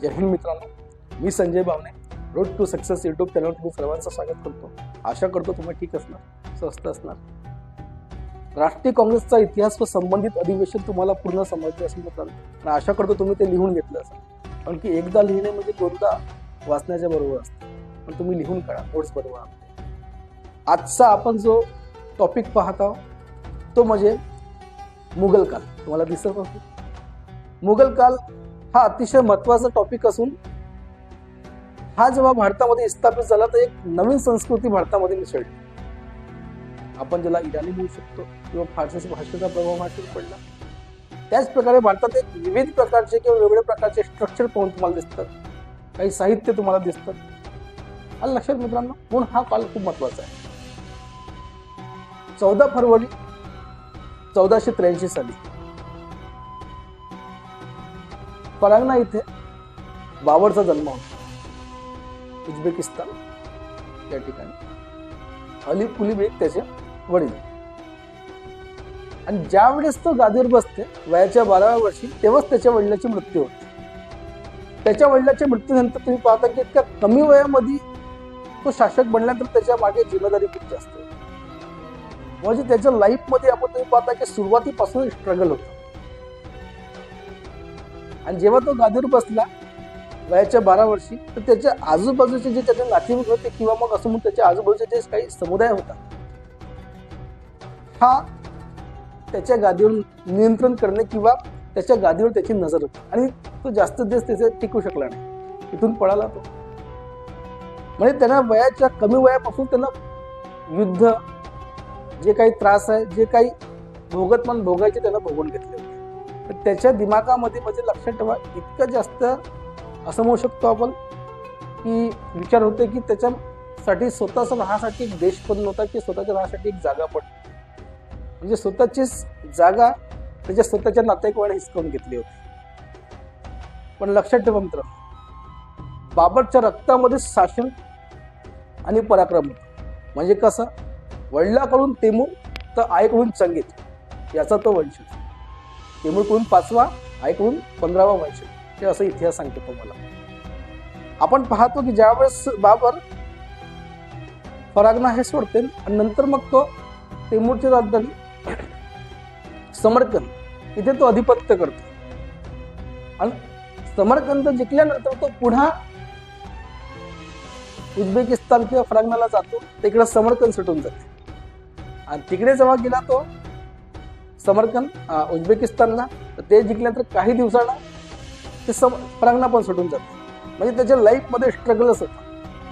जय हिंद मित्रांनो. मी Sanjay Bhavane road to success YouTube चॅनलवर तुम्ही सर्वांचं स्वागत करतो. आशा करतो तुम्हाला ठीक असणार स्वस्त असणार. राष्ट्रीय काँग्रेसचा इतिहास व संबंधित अधिवेशन तुम्हाला पूर्ण समजले असेल मित्रांनो. आणि आशा करतो तुम्ही ते लिहून घेतलं असेल. कारण की एकदा लिहिणे म्हणजे दोनदा वाचण्याच्या बरोबर असतं. पण तुम्ही लिहून काढा नोट्स बरोबर आजचा आपण जो टॉपिक पाहत आहोत तो म्हणजे मुघल काल. तुम्हाला दिसत असेल. मुघल काल हा अतिशय महत्त्वाचा टॉपिक असून हा जेव्हा भारतामध्ये स्थापित झाला तर एक नवीन संस्कृती भारतामध्ये मिसळली. आपण ज्याला इराणी म्हणू शकतो किंवा फारसी भाषेचा प्रभाव भाषेत पडला त्याच प्रकारे भारतात एक विविध प्रकारचे किंवा वेगवेगळ्या प्रकारचे स्ट्रक्चर पाहून तुम्हाला दिसतात. काही साहित्य तुम्हाला दिसतात. आणि लक्षात मित्रांनो म्हणून हा काल खूप महत्त्वाचा आहे. चौदा फरवरी चौदाशे त्र्याऐंशी साली. परांगणा इथे. बाबरचा जन्म होता. उझबेकिस्तान या ठिकाणी. अली कुली बेग त्याचे वडील. आणि ज्या वेळेस तो गादीवर बसते वयाच्या बाराव्या वर्षी तेव्हाच त्याच्या वडिलाची मृत्यू होते. त्याच्या वडिलाच्या मृत्यूनंतर तुम्ही पाहता की इतक्या कमी वयामध्ये तो शासक बनल्यानंतर त्याच्यामागे जिम्मेदारी खूप जास्त म्हणजे त्याच्या लाईफमध्ये आपण तुम्ही पाहता की सुरुवातीपासून स्ट्रगल होतं. आणि जेव्हा तो गादीवर बसला वयाच्या बारा वर्षी तर त्याच्या आजूबाजूचे जे त्याचे नातेवाईक होते किंवा मग असं म्हणून त्याच्या आजूबाजूचे जे काही समुदाय होता हा त्याच्या गादीवर नियंत्रण करणे किंवा त्याच्या गादीवर त्याची नजर होती. आणि तो जास्त दिवस त्याचे टिकू शकला नाही. इथून पळाला तो. म्हणजे त्यांना वयाच्या कमी वयापासून त्यांना युद्ध जे काही त्रास आहे जे काही भोगतमान भोगायचे त्यांना भोगून घेतले. तर त्याच्या दिमागामध्ये म्हणजे लक्षात ठेवा. इतकं जास्त असं म्हणू शकतो आपण की विचार होते की त्याच्यासाठी स्वतःचं राहण्यासाठी एक देश पण नव्हता की स्वतःच्या राहण्यासाठी एक जागा पण. म्हणजे स्वतःचीच जागा त्याच्या स्वतःच्या नातेवाईकाने हिसकावून घेतली होती. पण लक्षात ठेवा मित्र बाबरच्या रक्तामध्ये शासन आणि पराक्रम. म्हणजे कसं? वडिलाकडून तेमूर तर आईकडून संगीत. याचा तो वंशज. तेमूरकडून पाचवा ऐकून पंधरावा व्हायचे हे असं इतिहास सांगतो तुम्हाला. आपण पाहतो की ज्यावेळेस बाबर फरागना हे सोडते आणि नंतर मग तो तेमूरची राजधानी समरकंद इथे तो अधिपत्य करतो. आणि समरकंद जिंकल्यानंतर तो पुन्हा उझबेकिस्तान किंवा फरागनाला जातो. तिकडे समरकंद सुटून जाते. आणि तिकडे जेव्हा गेला तो समर्थन उझबेकिस्तानला. तर ते जिंकल्यानंतर काही दिवसांना ते सम प्रांगणा पण सुटून जाते. म्हणजे त्याच्या लाईफमध्ये स्ट्रगलच होता.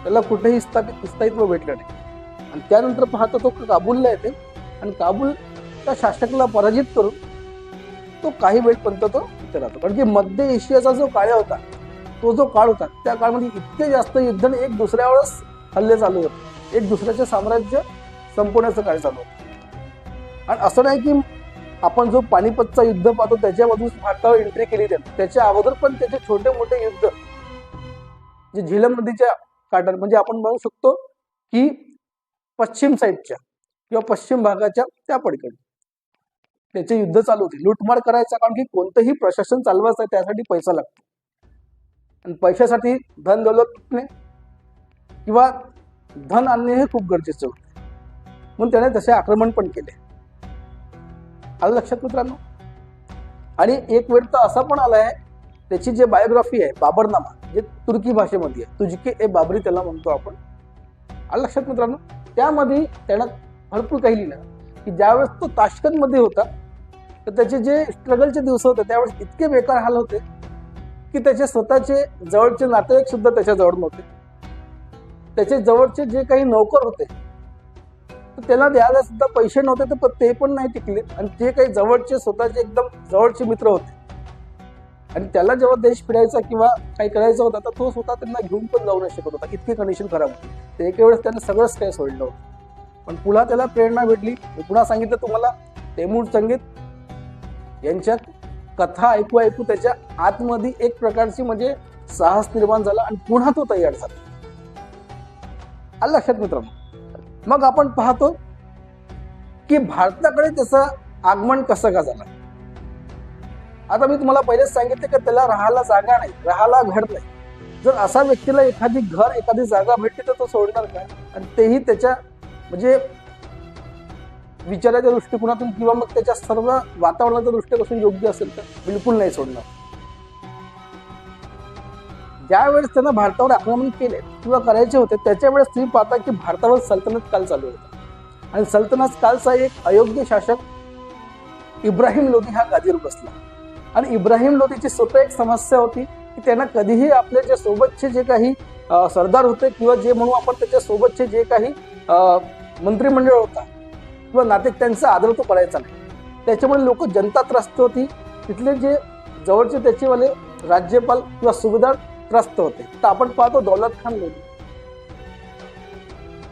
त्याला कुठेही स्थापित स्थायित्व भेटलं नाही. आणि त्यानंतर पाहतो तो काबूलला येते. आणि काबूल त्या शासकाला पराजित करून तो काही वेळपर्यंत तो इथे राहतो. कारण की मध्य एशियाचा जो काळ होता तो जो काळ होता त्या काळामध्ये इतके जास्त युद्ध आणि एक दुसऱ्यावरच हल्ले चालू होते. एक दुसऱ्याचे साम्राज्य संपवण्याचं काळ चालू होतं. आणि असं नाही की आपण जो पानिपतचा युद्ध पाहतो त्याच्यामधून भारतावर एंट्री केली त्यांनी. त्याच्या अगोदर पण त्याचे छोटे मोठे युद्ध. जे झेलम नदीच्या काठावर म्हणजे आपण म्हणू शकतो की पश्चिम साईडच्या किंवा पश्चिम भागाच्या त्या पडकडे त्याचे युद्ध चालू होते. लुटमार करायचा कारण की कोणतंही प्रशासन चालवायचं आहे त्यासाठी पैसा लागतो. आणि पैशासाठी धन दौलतने किंवा धन आणणे हे खूप गरजेचं होते. म्हणून त्याने तसे आक्रमण पण केले. आलं लक्षात मित्रांनो? आणि एक वेळ तर असा पण आला आहे त्याची जे बायोग्राफी आहे बाबरनामा जे तुर्की भाषेमध्ये आहे तुझके ए बाबरी त्याला म्हणतो आपण. आलं लक्षात मित्रांनो? त्यामध्ये त्यानं भरपूर काही लिहिलं. की ज्यावेळेस तो ताशकंदमध्ये होता तर त्याचे जे स्ट्रगलचे दिवस होते त्यावेळेस इतके बेकार हाल होते की त्याचे स्वतःचे जवळचे नातेवाईक सुद्धा त्याच्याजवळ नव्हते. त्याचे जवळचे जे काही नौकर होते तर त्याला द्यायला सुद्धा पैसे नव्हते तर ते पण नाही टिकले. आणि ते काही जवळचे स्वतःचे एकदम जवळचे मित्र होते. आणि त्याला जेव्हा देश फिरायचा किंवा काही करायचं होता तर तो स्वतः त्यांना घेऊन पण जाऊ नाही शकत होता. इतकी कंडिशन खराब होती. तर एके वेळेस त्याने सगळंच काही सोडलं होतं. पण पुन्हा त्याला प्रेरणा भेटली. पुन्हा सांगितलं तुम्हाला तेमूर संगीत यांच्या कथा ऐकू ऐकू त्याच्या आतमध्ये एक प्रकारची म्हणजे साहस निर्माण झाला आणि पुन्हा तो तयार झाला. आलं लक्षात मित्रांनो? मग आपण पाहतो की भारताकडे त्याचं आगमन कसं का झालं? आता मी तुम्हाला पहिलेच सांगितले की त्याला राहायला जागा नाही राहायला घर नाही. जर असा व्यक्तीला एखादी घर एखादी जागा भेटली तर तो सोडणार काय आणि तेही त्याच्या म्हणजे विचाराच्या दृष्टिकोनातून किंवा मग त्याच्या सर्व वातावरणाच्या दृष्टीकोनातून योग्य असेल तर बिलकुल नाही सोडणार. ज्यावेळेस त्यांना भारतावर आक्रमण केले किंवा करायचे होते त्याच्यावेळेस तुम्ही पाहता की भारतावर सल्तनत काल चालू होता. आणि सल्तनत कालचा एक अयोग्य शासक इब्राहिम लोधी हा गादीवर बसला. आणि इब्राहिम लोधीची स्वतः एक समस्या होती की त्यांना कधीही आपले जे सोबतचे जे काही सरदार होते किंवा जे म्हणू आपण त्याच्या सोबतचे जे काही मंत्रिमंडळ होता किंवा नाते त्यांचा आदर तो करायचा नाही. त्याच्यामुळे लोक जनता त्रस्त होती. तिथले जे जवळचे त्याचेवाले राज्यपाल किंवा सुभेदार त्रस्त होते. तर आपण पाहतो दौलत खान लोधी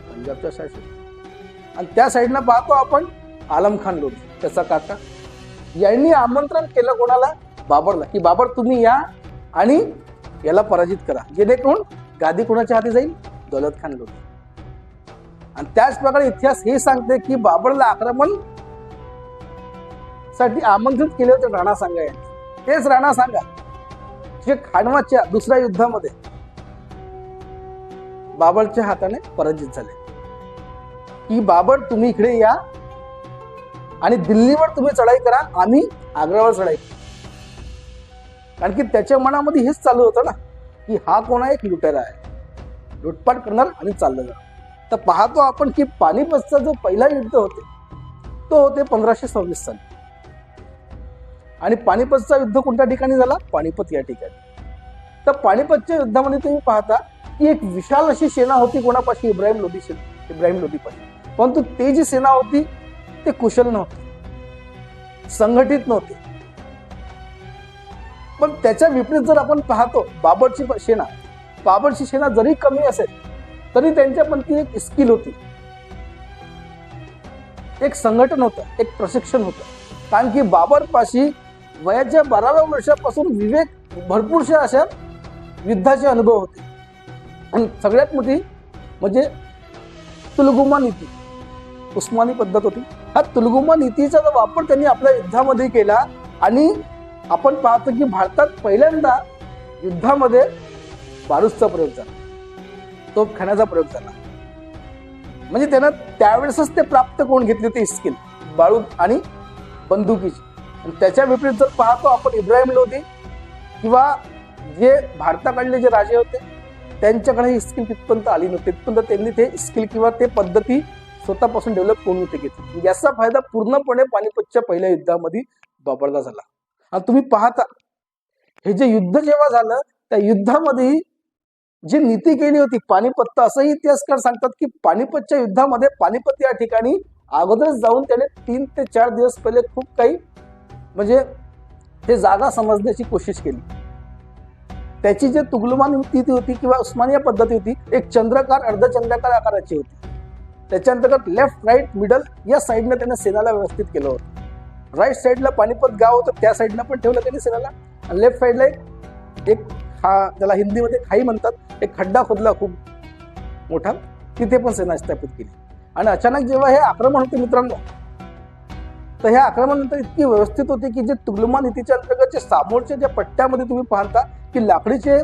पंजाबच्या शासक आणि त्या साईडनं पाहतो आपण आलम खान लोधी त्याचा काका. यांनी आमंत्रण केलं कोणाला? बाबरला. की बाबर तुम्ही या आणि याला पराजित करा. जेणेकरून गादी कोणाच्या हाती जाईल? दौलत खान लोधी आणि त्याच प्रकारे इतिहास हे सांगते की बाबरला आक्रमणसाठी आमंत्रित केले होते राणा सांगा यांनी. तेच राणा सांगा. जे खानवाच्या दुसऱ्या युद्धामध्ये बाबरच्या हाताने पराजित झाले. की बाबर तुम्ही इकडे या आणि दिल्लीवर तुम्ही चढाई करा आम्ही आग्र्यावर चढाई कारण की त्याच्या मनामध्ये हेच चालू होतं ना की हा कोणा एक लुटेरा आहे. लुटपाट करणार आणि चाललं जाणार. तर पाहतो आपण की पानिपतचा जो पहिला युद्ध होते तो होते पंधराशे सव्वीस साली. आणि पानिपतचा युद्ध कोणत्या ठिकाणी झाला? पानिपत या ठिकाणी. तर पानिपतच्या युद्धामध्ये तुम्ही पाहता की एक विशाल अशी सेना होती कोणापाशी? इब्राहिम लोधी इब्राहिम लोधीपाशी. परंतु ते जी सेना होती ते कुशल नव्हते. संघटित नव्हते. पण त्याच्या विपरीत जर आपण पाहतो बाबरची सेना बाबरची सेना जरी कमी असेल तरी त्यांच्या पण ती एक स्किल होती. एक संघटन होतं एक प्रशिक्षण होतं. कारण की बाबरपाशी वयाच्या बाराव्या वर्षापासून विवेक भरपूरशा अशा युद्धाचे अनुभव होते. आणि सगळ्यात मोठी म्हणजे तुलगुमा नीती. उस्मानी पद्धत होती. हा तुलगुमा नीतीचा जो वापर त्यांनी आपल्या युद्धामध्ये केला आणि आपण पाहतो की भारतात पहिल्यांदा युद्धामध्ये बारूसचा प्रयोग झाला. तो खाण्याचा प्रयोग झाला. म्हणजे त्यांना त्यावेळेसच ते प्राप्त करून घेतली होती? स्किल बाळूद आणि बंदुकीची. आणि त्याच्या विपरीत जर पाहतो आपण इब्राहिम लोधी किंवा जे भारताकडले जे राजे होते त्यांच्याकडे ही स्किल तिथपर्यंत आली नव्हती. तिथपर्यंत त्यांनी ते स्किल किंवा ते पद्धती स्वतःपासून डेव्हलप करून होते घेतली. म्हणजे याचा फायदा पूर्णपणे पानिपतच्या पहिल्या युद्धामध्ये वापरला झाला. आणि तुम्ही पाहता हे जे युद्ध जेव्हा झालं त्या युद्धामध्ये जी नीती केली होती पानिपत असंही इतिहासकार सांगतात की पानिपतच्या युद्धामध्ये पानिपत या ठिकाणी अगोदरच जाऊन त्याने तीन ते चार दिवस पहिले खूप काही म्हणजे ते जागा समजण्याची कोशिश केली. त्याची जे तुगलमान ती होती किंवा उस्मानिया पद्धती होती एक चंद्रकार अर्धचंद्राकार आकाराची होती. त्याच्या अंतर्गत लेफ्ट राईट मिडल या साईडनं त्याने सेनाला व्यवस्थित केलं होतं. राईट साईडला पानिपत गाव होतं त्या साईडनं पण ठेवलं त्यांनी सेनाला. आणि लेफ्ट साईडला एक एक हा त्याला हिंदीमध्ये खाई म्हणतात एक खड्डा खोदला खूप मोठा. तिथे पण सेना स्थापित केली. आणि अचानक जेव्हा हे आक्रमण होते मित्रांनो तर ह्या आक्रमणानंतर इतकी व्यवस्थित होती की जे तुगलमान नीतीच्या अंतर्गत जे समोरच्या ज्या पट्ट्यामध्ये तुम्ही पाहता की लाकडीचे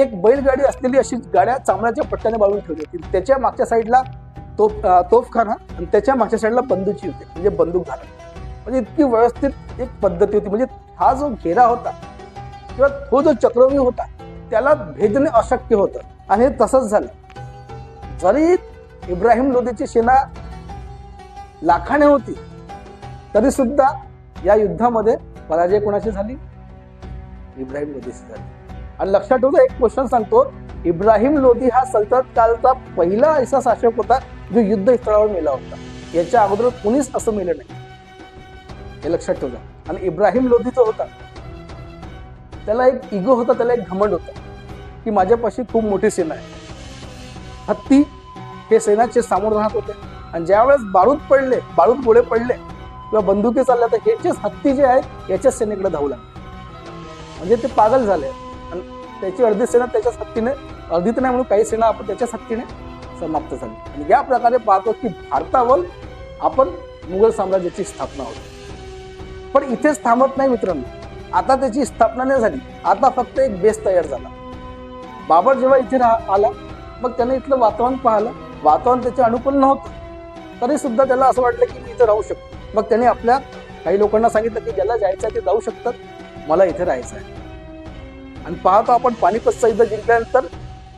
एक बैलगाडी असलेली अशी गाड्या चामड्याच्या पट्ट्याने बाळून ठेवली होती. त्याच्या मागच्या साईडला तोफ तोफखाना आणि त्याच्या मागच्या साईडला बंदुकी होती. म्हणजे बंदूक झाला. म्हणजे इतकी व्यवस्थित एक पद्धती होती. म्हणजे हा जो घेरा होता किंवा तो जो चक्रव्यूह होता त्याला भेदणे अशक्य होतं. आणि हे तसंच झालं. जरी इब्राहिम लोधीची सेना लाखाने होती तरी सुद्धा या युद्धामध्ये पराजय कोणाची झाली? इब्राहिम लोधीची झाली. आणि लक्षात ठेवतो एक क्वेश्चन सांगतो. इब्राहिम लोधी हा सल्तनत कालचा पहिला असा शासक होता जो युद्ध स्थळावर मेला होता. याच्या अगोदर कुणीच असं मेलं नाही. हे लक्षात ठेवलं आणि इब्राहिम लोधी जो होता. त्याला एक इगो होता त्याला एक घमंड होता की माझ्यापाशी खूप मोठी सेना आहे. हत्ती हे सेनाचे सामोर राहत होते. आणि ज्यावेळेस बारूद पडले बारूद गोळे पडले किंवा बंदुकी चालल्या तर ह्याचेच हत्ती जे आहेत याच्याच सेनेकडे धावू लागले. म्हणजे ते पागल झाले. आणि त्याची अर्धी सेना त्याच्याच हत्तीने अर्धी तर नाही म्हणून काही सेना आपण त्याच्याच हत्तीने समाप्त झाली. आणि या प्रकारे पाहतो की भारतावर आपण मुघल साम्राज्याची स्थापना होती. पण इथेच थांबत नाही मित्रांनो. आता त्याची स्थापना नाही झाली. आता फक्त एक बेस तयार झाला. बाबर जेव्हा इथे राहा आला मग त्याने इथलं वातावरण पाहिलं. वातावरण त्याचे अनुकूल नव्हतं. तरी सुद्धा त्याला असं वाटलं की मी इथे राहू शकतो. मग त्याने आपल्या काही लोकांना सांगितलं की ज्याला जायचं आहे ते जाऊ शकतात. मला इथे राहायचं आहे. आणि पाहतो आपण पानिपतचा युद्ध जिंकल्यानंतर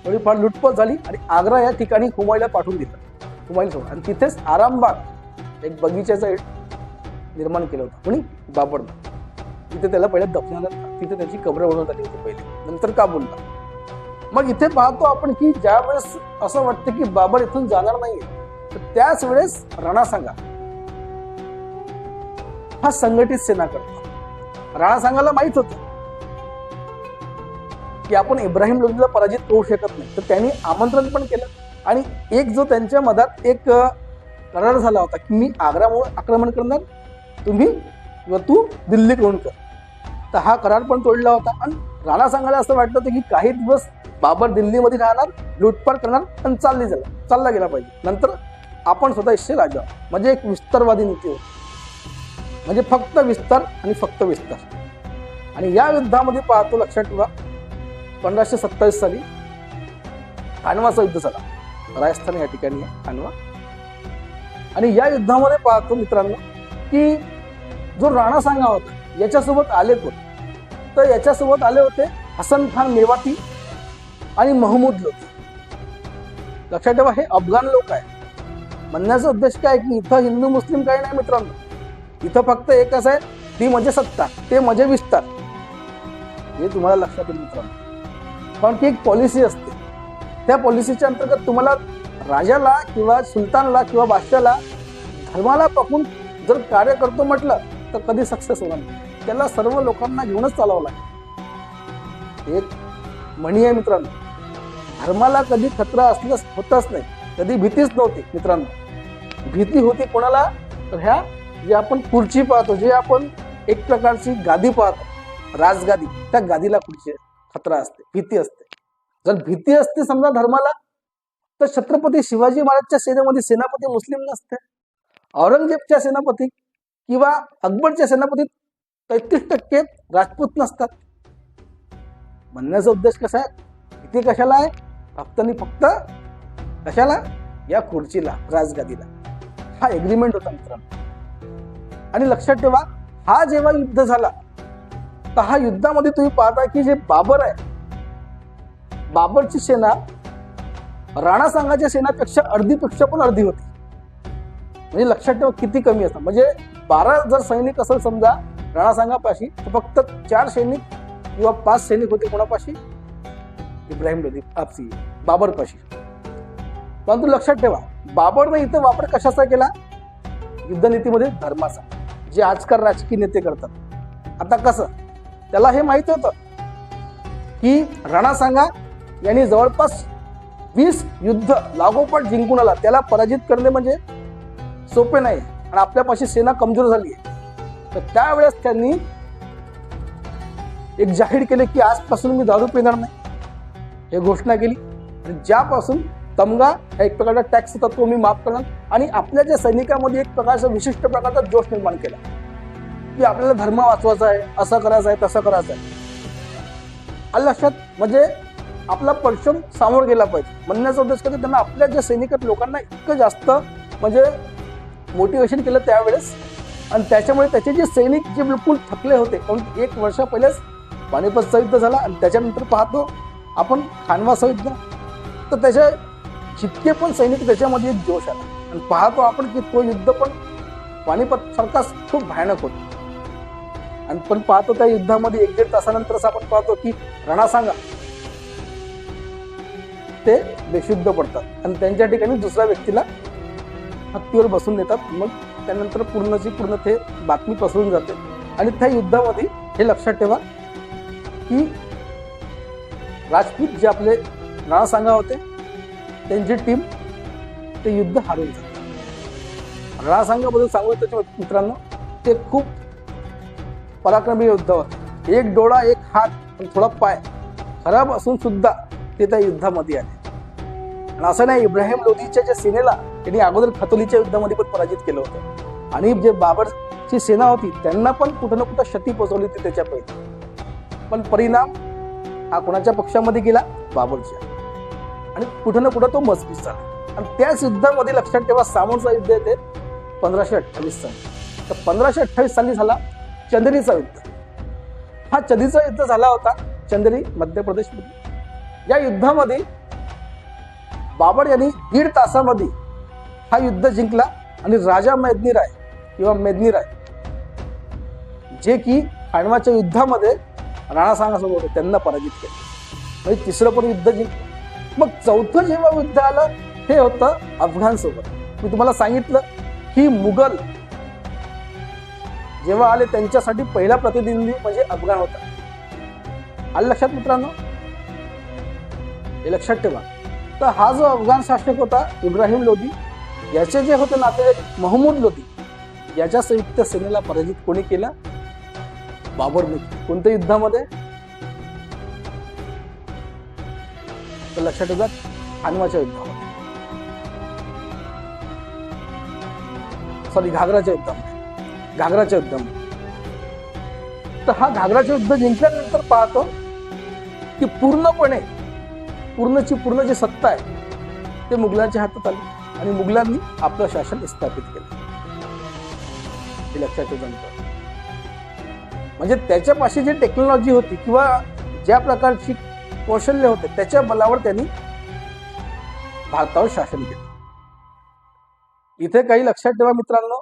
थोडीफार लुटपत झाली आणि आग्रा या ठिकाणी हुमायला पाठवून दिलं. हुमायला सोडलं आणि तिथेच आरामबाग एक बगीच्याचं निर्माण केलं होतं. कोणी? बाबरनं तिथे त्याला पहिल्या दफनाला तिथे त्याची कबर बनवत आली होती पहिले. नंतर काबूलला. मग इथे पाहतो आपण की ज्यावेळेस असं वाटतं की बाबर इथून जाणार नाहीये तर त्याच वेळेस राणा सांगा. हा संघटित सेना करतो. राणा सांगायला माहीत होतं की आपण इब्राहिम लोधीला पराजित करू शकत नाही. तर त्यांनी आमंत्रण पण केलं आणि एक जो त्यांच्या मधात एक करार झाला होता की मी आग्रामुळे आक्रमण करणार तुम्ही व तू दिल्लीकडून कर. तर हा करार पण तोडला होता आणि राणा सांगायला असं वाटलं होतं की काही दिवस बाबर दिल्लीमध्ये राहणार लुटपाट करणार आणि चालली झाला चालला गेला पाहिजे. नंतर आपण स्वतः इशे राजा. म्हणजे एक विस्तारवादी नीती होती. म्हणजे फक्त विस्तार आणि फक्त विस्तार. आणि या युद्धामध्ये पाहतो लक्षात ठेवा पंधराशे सत्तावीस साली खानवाचा युद्ध झाला. राजस्थान या ठिकाणी आहे खानवा. आणि या युद्धामध्ये पाहतो मित्रांनो की जो राणा सांगा होता याच्यासोबत आले होते तर याच्यासोबत आले होते हसन खान मेवाती आणि महमूद लोक. लक्षात ठेवा हे अफगाण लोक आहे म्हणण्याचा उद्देश काय की इथं हिंदू मुस्लिम काही नाही मित्रांनो. इथं फक्त एकच आहे ती म्हणजे सत्ता ते म्हणजे विस्तार. हे तुम्हाला लक्षात येईल मित्रांनो. कारण की एक पॉलिसी असते. त्या पॉलिसीच्या अंतर्गत तुम्हाला राजाला किंवा सुलतानला किंवा बादशाला धर्माला पकडून जर कार्य करतो म्हटलं तर कधी सक्सेस होणार नाही. त्याला सर्व लोकांना घेऊनच चालावं लागेल. एक म्हणी आहे मित्रांनो. धर्माला कधी खतरा असलंच होतच नाही. कधी भीतीच नव्हती मित्रांनो. भीती होती कोणाला? तर ह्या जे आपण खुर्ची पाहतो जे आपण एक प्रकारची गादी पाहतो राजगादी त्या गादीला खुर्ची खतरा असते भीती असते. जर भीती असते समजा धर्माला तर छत्रपती शिवाजी महाराजच्या सेनेमध्ये सेनापती मुस्लिम नसते. औरंगजेबच्या सेनापती किंवा अकबरच्या सेनापतीत तेहतीस टक्के राजपूत नसतात. म्हणण्याचा उद्देश कसा आहे? भीती कशाला आहे? फक्त आणि फक्त कशाला? या खुर्चीला राजगादीला. हा एग्रीमेंट होता मित्रांनो. आणि लक्षात ठेवा हा जेव्हा युद्ध झाला तर हा युद्धामध्ये तुम्ही पाहता की जे बाबर आहे बाबरची सेना राणा सांगाच्या सेनापेक्षा अर्धीपेक्षा पण अर्धी होती. म्हणजे लक्षात ठेवा किती कमी असतात. म्हणजे बारा जर सैनिक असेल समजा राणा सांगापाशी तर फक्त चार सैनिक किंवा पाच सैनिक होते कोणापाशी? इब्राहिम लोधी आपसी बाबरपाशी. परंतु लक्षात ठेवा बाबरने इथं वापर कशाचा केला? युद्धनीतीमध्ये धर्माचा. जे आजकाल राजकीय नेते करतात. आता कसं? त्याला हे माहीत होतं की राणा सांगा यांनी जवळपास वीस युद्ध लागोपाठ जिंकून आला. त्याला पराजित करणे म्हणजे सोपे नाही. आणि आपल्यापाशी सेना कमजोर झाली आहे. तर त्यावेळेस त्यांनी एक जाहीर केले की आजपासून मी दारू पिणार नाही. हे घोषणा केली. आणि ज्यापासून तमगा हा एक प्रकारचा टॅक्स होता तो मी माफ करणार. आणि आपल्या ज्या सैनिकामध्ये एक प्रकारचा विशिष्ट प्रकारचा जोश निर्माण केला. की आपल्याला धर्म वाचवायचा आहे असं करायचं आहे तसं करायचं आहे. आलं लक्षात म्हणजे आपला परिश्रम सामोर गेला पाहिजे. म्हणण्याचा उद्देश की त्यांना आपल्या ज्या सैनिक लोकांना इतकं जास्त म्हणजे मोटिवेशन केलं त्यावेळेस. आणि त्याच्यामुळे त्याचे जे सैनिक जे बिलकुल थकले होते कारण एक वर्षा पहिलेच पानिपतचा युद्ध झाला. आणि त्याच्यानंतर पाहतो आपण खानवाचं युद्ध तर त्याच्या जितके पण सैनिक त्याच्यामध्ये एक जोश आला आणि पाहतो आपण की तो युद्ध पण पानिपत सारखाच खूप भयानक होता. आणि पण पाहतो त्या युद्धामध्ये एक दीड तासानंतरच आपण पाहतो की रणा सांगा ते बेशुद्ध पडतात. आणि त्यांच्या ठिकाणी दुसऱ्या व्यक्तीला हत्तीवर बसून देतात मग त्यानंतर पूर्णची पूर्ण ते बातमी पसरून जाते. आणि त्या युद्धामध्ये हे लक्षात ठेवा की राजपूत जे आपले राणा सांगा होते त्यांची टीम ते युद्ध हरवून जाते राणा सांगू त्याच्या मित्रांनो ते खूप पराक्रमी युद्ध होते. एक डोळा एक हात आणि थोडा पाय खराब असून सुद्धा ते त्या युद्धामध्ये आले. आणि असं नाही इब्राहिम लोधीच्या ज्या सेनेला त्यांनी अगोदर खतोलीच्या युद्धामध्ये पण पराजित केलं होतं. आणि जे बाबरची सेना होती त्यांना पण कुठं ना कुठं क्षती पोचवली होती त्याच्यापैकी. पण परिणाम हा कोणाच्या पक्षामध्ये गेला? बाबरच्या. आणि कुठं ना कुठं तो मजबूत झाला. आणि त्याच युद्धामध्ये लक्षात ठेवा सामोरचा युद्ध येते पंधराशे अठ्ठावीस साली. तर पंधराशे अठ्ठावीस साली झाला चंदेरीचा युद्ध. हा चंदीचा युद्ध झाला होता चंदेरी मध्य प्रदेशमध्ये. या युद्धामध्ये बाबर यांनी दीड तासामध्ये हा युद्ध जिंकला आणि राजा मेदनी राय किंवा मेदनी राय जे की खांडवाच्या युद्धामध्ये राणा सांगासोबत होते त्यांना पराजित केलं. म्हणजे तिसरं पण युद्ध जिंकलं. मग चौथं जेव्हा युद्ध आलं हे होतं अफगाण सोबत मी तुम्हाला सांगितलं की मुघल जेव्हा आले त्यांच्यासाठी पहिला प्रतिनिधी म्हणजे अफगाण होता. आलं लक्षात मित्रांनो? हे लक्षात ठेवा. तर हा जो अफगाण शासक होता इब्राहिम लोधी याचे जे होते नातेवाईक महमूद लोधी याच्या संयुक्त सेनेला पराजित कोणी केला? बाबरने कोणत्या युद्धामध्ये? तर लक्षात ठेवा खानवाच्या युद्धामध्ये सॉरी घागराच्या युद्धामध्ये घागराच्या युद्धामध्ये तर हा घागराचे युद्ध जिंकल्यानंतर पाहतो की पूर्णपणे पूर्णची पूर्ण जी सत्ता आहे ते मुघलांच्या हातात आली. आणि मुघलांनी आपलं शासन स्थापित केलं. हे लक्षात ठेवून म्हणजे त्याच्यापाशी जी टेक्नॉलॉजी होती किंवा ज्या प्रकारची कौशल्य होते त्याच्या बलावर त्यांनी भारतावर शासन केलं. इथे काही लक्षात ठेवा मित्रांनो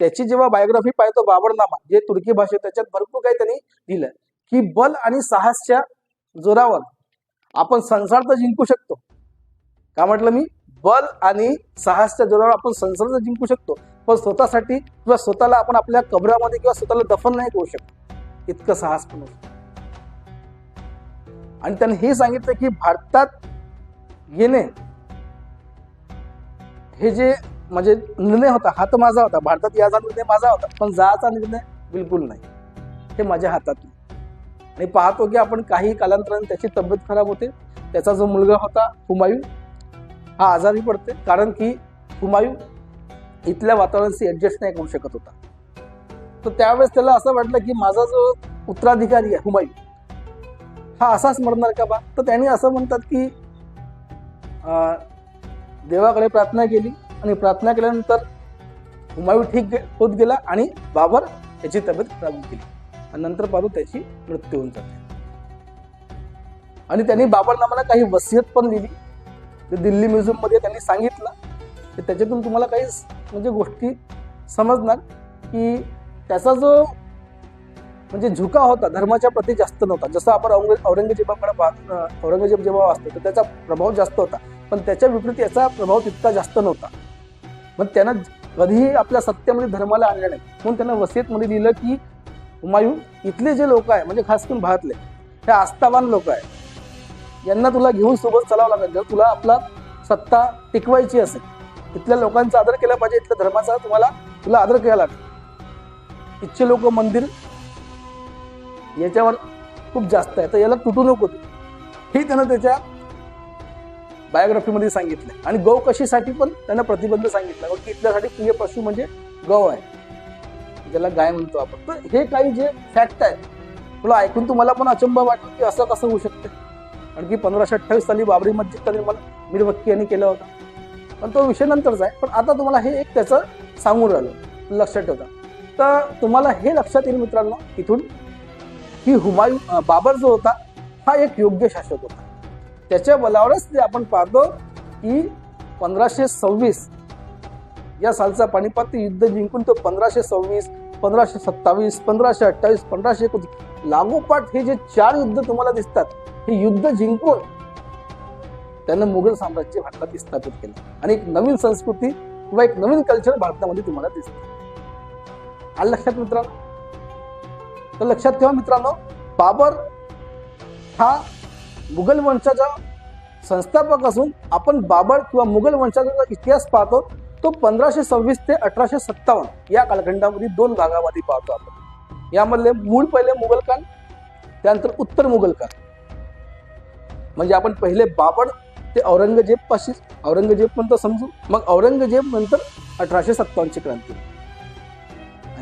त्याची जेव्हा बायोग्राफी पाहतो बाबरनामा जे तुर्की भाषेत त्याच्यात भरपूर काही त्यांनी लिहिलं की बल आणि साहसच्या जोरावर आपण संसार तर जिंकू शकतो. का म्हटलं मी? बल आणि साहसच्या जोरावर आपण संसार तर जिंकू शकतो पण स्वतःसाठी किंवा स्वतःला आपण आपल्या कबरामध्ये किंवा स्वतःला दफन नाही करू शकतो. इतकं साहस पण होतं. आणि त्यांनी हे सांगितलं की भारतात येणे हे जे म्हणजे निर्णय होता हा तर माझा होता. भारतात याचा निर्णय माझा होता. पण जायचा निर्णय बिलकुल नाही. हे माझ्या हातात नाही. आणि पाहतो की आपण काही कालांतराने त्याची तब्येत खराब होते. त्याचा जो मुलगा होता हुमायू हा आजारी पडते कारण की हुमायू इथल्या वातावरणाशी ऍडजस्ट नाही करू शकत होता. तर त्यावेळेस त्याला असं वाटलं की माझा जो उत्तराधिकारी आहे हुमायू हा असाच मरणार का बा? तर त्यांनी असं म्हणतात की देवाकडे प्रार्थना केली आणि प्रार्थना केल्यानंतर हुमायू ठीक होत गेला आणि बाबर याची तब्येत खराब केली. आणि नंतर पाहतो त्याची मृत्यू होऊन जाते. आणि त्यांनी बाबरनामाला काही वसियत पण दिली. ते दिल्ली म्युझियममध्ये त्यांनी सांगितलं. तर त्याच्यातून तुम्हाला काही म्हणजे गोष्टी समजणार की त्याचा जो म्हणजे झुका होता धर्माच्या प्रती जास्त नव्हता. जसं आपण औरंग औरंगजेबाकडे पाहतो औरंगजेब जेव्हा वाचतो तर त्याचा प्रभाव जास्त होता. पण त्याच्या विपरीत याचा प्रभाव तितका जास्त नव्हता. मग त्यानं कधीही आपल्या सत्यामध्ये धर्माला आणलं नाही. म्हणून त्यानं वसियतमध्ये लिहिलं की हुमायून इथले जे लोक आहे म्हणजे खास करून भारतले हे आस्थावान लोक आहे. यांना तुला घेऊन सोबत चालावं लागेल. जर तुला आपला सत्ता टिकवायची असेल इथल्या लोकांचा आदर केला पाहिजे इथल्या धर्माचा तुम्हाला तुला आदर केला लागेल. इथचे लोक मंदिर याच्यावर खूप जास्त आहे. तर याला तुटू नको तू. हे त्यानं त्याच्या बायोग्राफीमध्ये सांगितलं आणि गौ कशीसाठी पण त्यानं प्रतिबंध सांगितला. की इथल्यासाठी प्रिय पशु म्हणजे गौ आहे. ज्याला गाय म्हणतो आपण. तर हे काही जे फॅक्ट आहेत तुला ऐकून तुम्हाला पण अचंबा वाटलं की असं कसं होऊ शकते. कारण की पंधराशे अठ्ठावीस साली बाबरी मस्जिद का निर्माण मिरवक्की यांनी केला होता. पण तो विषय नंतरचा आहे. पण आता तुम्हाला हे एक त्याचं सांगून राहिलं. लक्षात ठेवता. तर तुम्हाला हे लक्षात येईल मित्रांनो इथून की हुमायून बाबर जो होता हा एक योग्य शासक होता. त्याच्या बलावरच ते आपण पाहतो की पंधराशे सव्वीस या सालचा पानिपत युद्ध जिंकून तो पंधराशे सव्वीस पंधराशे सत्तावीस पंधराशे अठ्ठावीस पंधराशे एकोणतीस लागोपाठ हे जे चार युद्ध तुम्हाला दिसतात हे युद्ध जिंकून त्यानं मुघल साम्राज्य भारतात स्थापित केलं. आणि एक नवीन संस्कृती किंवा एक नवीन कल्चर भारतामध्ये तुम्हाला दिसतं. आलं लक्षात मित्रांनो? तर लक्षात ठेवा मित्रांनो बाबर हा मुघल वंशाचा संस्थापक असून आपण बाबर किंवा मुघल वंशाचा इतिहास पाहतो तो पंधराशे सव्वीस ते अठराशे सत्तावन्न या कालखंडामध्ये दोन भागामध्ये पाहतो आपण. यामधले मूळ पहिले मुघलकान त्यानंतर उत्तर मुघलकान म्हणजे आपण पहिले बाबर ते औरंगजेब पाशी औरंगजेब पर्यंत समजू मग औरंगजेब नंतर अठराशे सत्तावन्नची क्रांती.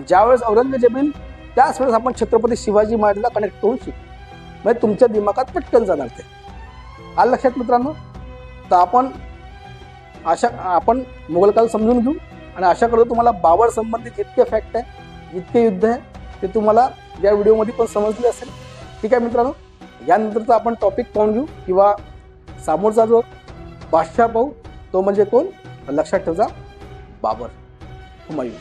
ज्यावेळेस औरंगजेबीन त्याच वेळेस आपण छत्रपती शिवाजी महाराजला कनेक्ट करून शिकू. म्हणजे तुमच्या दिमागात पटकन जाणार ते. आलं लक्षात मित्रांनो? तर आपण अशा आपण मुघलकाल समजून घेऊ आणि अशा करतो तुम्हाला बाबर संबंधित जितके फॅक्ट आहे जितके युद्ध आहे ते तुम्हाला या व्हिडिओमध्ये पण समजले असेल. ठीक आहे मित्रांनो? यानंतरचा आपण टॉपिक पाहून घेऊ किंवा समोरचा जो बादशाह पाहू तो म्हणजे कोण? लक्षात ठेवजा बाबर. हुमायून